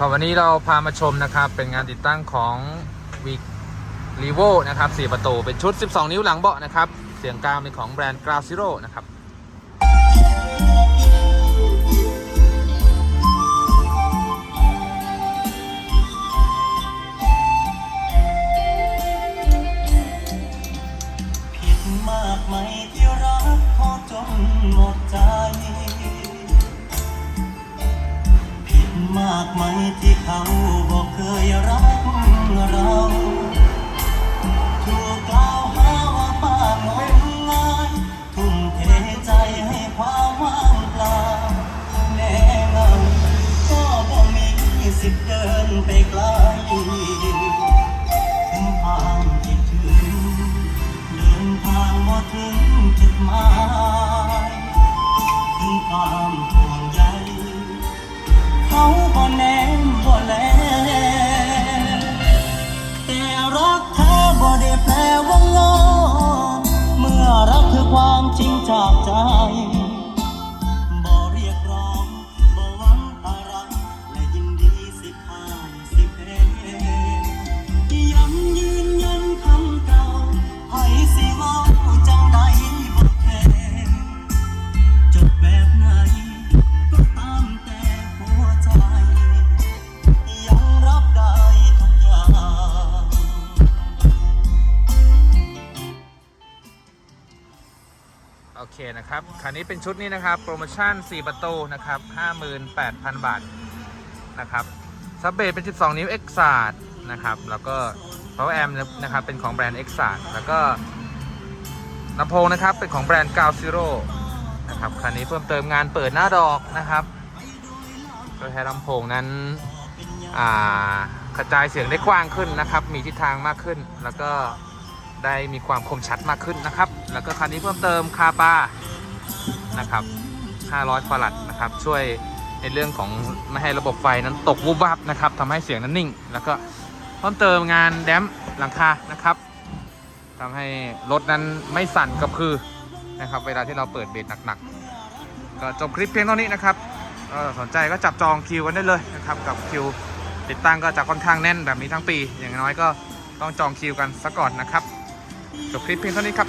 ครับวันนี้เราพามาชมนะครับ เป็นงานติดตั้งของวีรีโวนะครับ4ประตู เป็นชุด 12 นิ้วหลังเบาะนะครับ เสียงกลางเป็นของแบรนด์กราซิโร่นะครับ มากไหมที่เขาบอกเคยรักเราถูกกล่าวหาว่าป้างมงายทุ่มเทใจให้ความว่างเปล่าแน่เงาก็บ่มีสิทธิ์เดินไปไกลถึงความคิดถึงเดินทางมาถึงจุดหมายถึงความ รัก โอเคนะครับคันนี้เป็นชุดนี้นะครับ โปรโมชั่น 4 ประตูนะครับ58,000 บาทนะครับซับเบสเป็น 12 นิ้ว X ซาดนะครับ แล้วก็ Power Amp นะครับ เป็นของแบรนด์ X ซาดแล้วก็ลำโพงนะครับ เป็นของแบรนด์ g 9 Zero นะครับ คันนี้เพิ่มเติมงานเปิดหน้าดอกนะครับโดยใช้ลำโพงนั้นอ่ากระจายเสียงได้กว้างขึ้นนะครับ มีทิศทางมากขึ้น แล้วก็ ได้มีความคมชัดมากขึ้นนะครับ แล้วก็คันนี้เพิ่มเติมคาปานะครับ 500ฟารัดนะครับ ช่วยในเรื่องของไม่ให้ระบบไฟนั้นตกวูบวับนะครับทำให้เสียงนั้นนิ่ง แล้วก็เพิ่มเติมงานแดมหลังคานะครับทำให้รถนั้นไม่สั่นกระพือนะครับ เวลาที่เราเปิดเบสหนักๆ ก็จบคลิปเพียงเท่านี้นะครับก็สนใจก็จับจองคิวกันได้เลยนะครับ กับคิวติดตั้งก็จะค่อนข้างแน่นแบบนี้ทั้งปี อย่างน้อยก็ต้องจองคิวกันซะก่อนนะครับ จบคลิปเพียงเท่านี้ครับ